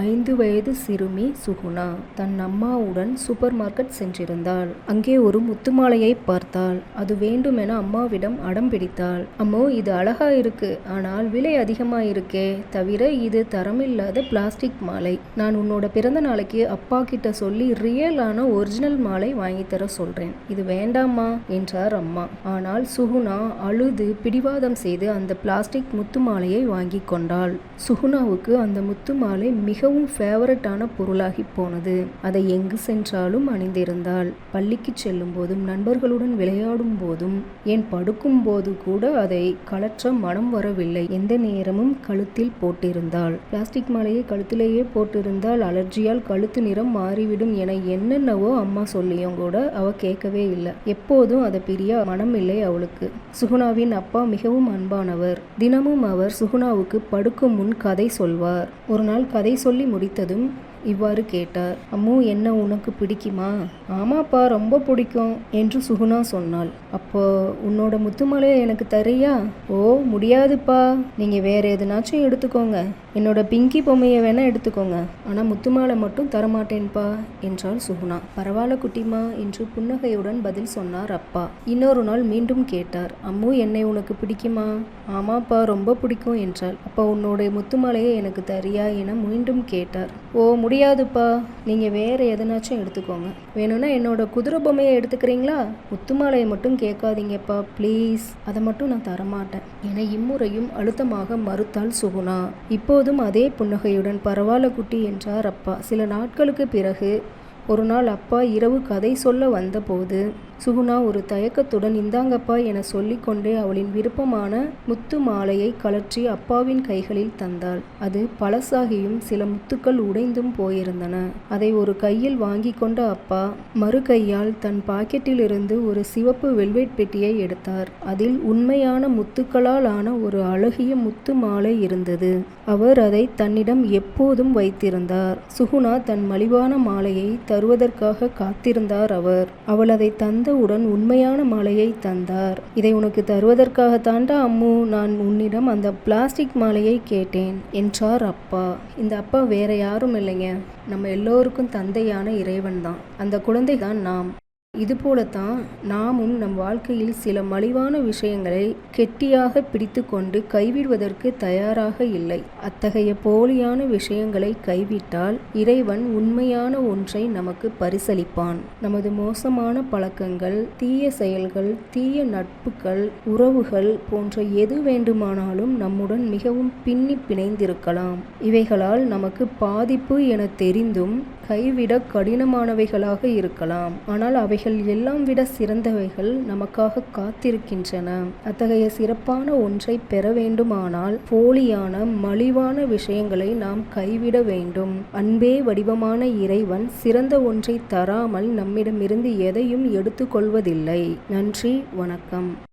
ஐந்து வயது சிறுமி சுகுணா தன் அம்மாவுடன் சூப்பர் மார்க்கெட் சென்றிருந்தாள். அங்கே ஒரு முத்துமாலையை பார்த்தாள். அது வேண்டுமென அம்மாவிடம் அடம் பிடித்தாள். அம்மோ இது அழகா இருக்கு. ஆனால் விலை அதிகமா இருக்கே தவிர இது தரமில்லாத பிளாஸ்டிக் மாலை. நான் உன்னோட பிறந்த நாளைக்கு அப்பா கிட்ட சொல்லி ரியலான ஒரிஜினல் மாலை வாங்கி தர சொல்றேன். இது வேண்டாமா என்றார் அம்மா. ஆனால் சுகுணா அழுது பிடிவாதம் செய்து அந்த பிளாஸ்டிக் முத்து மாலையை வாங்கி கொண்டாள். சுகுணாவுக்கு அந்த முத்து மாலை மிக மிகவும் ஃபேவரட்டான பொருளாகி போனது. அதை எங்கு சென்றாலும் அணிந்திருந்தாள். பள்ளிக்கு செல்லும் போதும் நண்பர்களுடன் விளையாடும் போதும் ஏன் படுக்கும் போது கூட அதை கலற்ற மனம் வரவில்லை. எந்த நேரமும் கழுத்தில் போட்டிருந்தாள். பிளாஸ்டிக் மாலையை கழுத்திலேயே போட்டிருந்தால் அலர்ஜியால் கழுத்து நிறம் மாறிவிடும் என என்னென்னவோ அம்மா சொல்லியும் கூட அவ கேட்கவே இல்லை. எப்போதும் அதை பிரிய மனம் இல்லை அவளுக்கு. சுகுணாவின் அப்பா மிகவும் அன்பானவர். தினமும் அவர் சுகுணாவுக்கு படுக்கும் முன் கதை சொல்வார். ஒரு நாள் கதை சொல்லி முடித்ததும் இவ்வாறு கேட்டார். அம்மு என்ன உனக்கு பிடிக்குமா? ஆமாப்பா ரொம்ப பிடிக்கும் என்று சுகுணா சொன்னாள். அப்போ உன்னோட முத்துமலையை எனக்கு தரியா ஓ முடியாதுப்பா. நீங்கள் வேற எதுனாச்சும் எடுத்துக்கோங்க. என்னோட பிங்கி பொம்மையை வேணால் எடுத்துக்கோங்க. ஆனால் முத்துமாலை மட்டும் தரமாட்டேன்ப்பா என்றாள் சுகுணா. பரவாயில்ல குட்டிமா என்று புன்னகையுடன் பதில் சொன்னார் அப்பா. இன்னொரு நாள் மீண்டும் கேட்டார். அம்மு என்னை உனக்கு பிடிக்குமா? ஆமாப்பா ரொம்ப பிடிக்கும் என்றாள். அப்பா உன்னோட முத்துமாலையை எனக்கு தரியா என மீண்டும் கேட்டார். ஓ முடியாதுப்பா. நீங்கள் வேற எதனாச்சும் எடுத்துக்கோங்க. வேணும்னா என்னோட குதிரை பொம்மையை எடுத்துக்கிறீங்களா? முத்துமாலையை மட்டும் கேட்காதீங்கப்பா ப்ளீஸ். அதை மட்டும் நான் தரமாட்டேன் என இம்முறையும் அழுத்தமாக மறுத்தாள் சுகுணா. இப்போதும் அதே புன்னகையுடன் பரவாயில்ல குட்டி என்றார் அப்பா. சில நாட்களுக்கு பிறகு ஒரு நாள் அப்பா இரவு கதை சொல்ல வந்தபோது சுகுணா ஒரு தயக்கத்துடன் இந்தாங்கப்பா என சொல்லிக்கொண்டே அவளின் விருப்பமான முத்து மாலையை கழற்றி அப்பாவின் கைகளில் தந்தாள். அது பழசாகியும் சில முத்துக்கள் உடைந்தும் போயிருந்தன. அதை ஒரு கையில் வாங்கி கொண்ட அப்பா மறு கையால் தன் பாக்கெட்டிலிருந்து ஒரு சிவப்பு வெல்வெட் பெட்டியை எடுத்தார். அதில் உண்மையான முத்துக்களால் ஆன ஒரு அழகிய முத்து மாலை இருந்தது. அவர் அதை தன்னிடம் எப்போதும் வைத்திருந்தார். சுகுணா தன் மலிவான மாலையை தருவதற்காக காத்திருந்தார் அவர். அவள் அதை வந்தவுடன் உண்மையான மாலையை தந்தார். இதை உனக்கு தருவதற்காக தாண்டா அம்மு? நான் உன்னிடம் அந்த பிளாஸ்டிக் மாலையை கேட்டேன் என்றார் அப்பா. இந்த அப்பா வேற யாரும் இல்லைங்க. நம்ம எல்லோருக்கும் தந்தையான இறைவன் தான் அந்த குழந்தை தான் நாம். இதுபோலத்தான் நாமும் நம் வாழ்க்கையில் சில மலிவான விஷயங்களை கெட்டியாக பிடித்து கொண்டு கைவிடுவதற்கு தயாராக இல்லை. அத்தகைய போலியான விஷயங்களை கைவிட்டால் இறைவன் உண்மையான ஒன்றை நமக்கு பரிசளிப்பான். நமது மோசமான பழக்கங்கள் தீய செயல்கள் தீய நட்புகள் உறவுகள் போன்ற எது வேண்டுமானாலும் நம்முடன் மிகவும் பின்னி பிணைந்திருக்கலாம். இவைகளால் நமக்கு பாதிப்பு என தெரிந்தும் கைவிட கடினமானவைகளாக இருக்கலாம். ஆனால் அவைகள் எல்லாம் விட சிறந்தவைகள் நமக்காக காத்திருக்கின்றன. அத்தகைய சிறப்பான ஒன்றை பெற வேண்டுமானால் போலியான மலிவான விஷயங்களை நாம் கைவிட வேண்டும். அன்பே வடிவமான இறைவன் சிறந்த ஒன்றை தராமல் நம்மிடமிருந்து எதையும் எடுத்துக்கொள்வதில்லை. நன்றி வணக்கம்.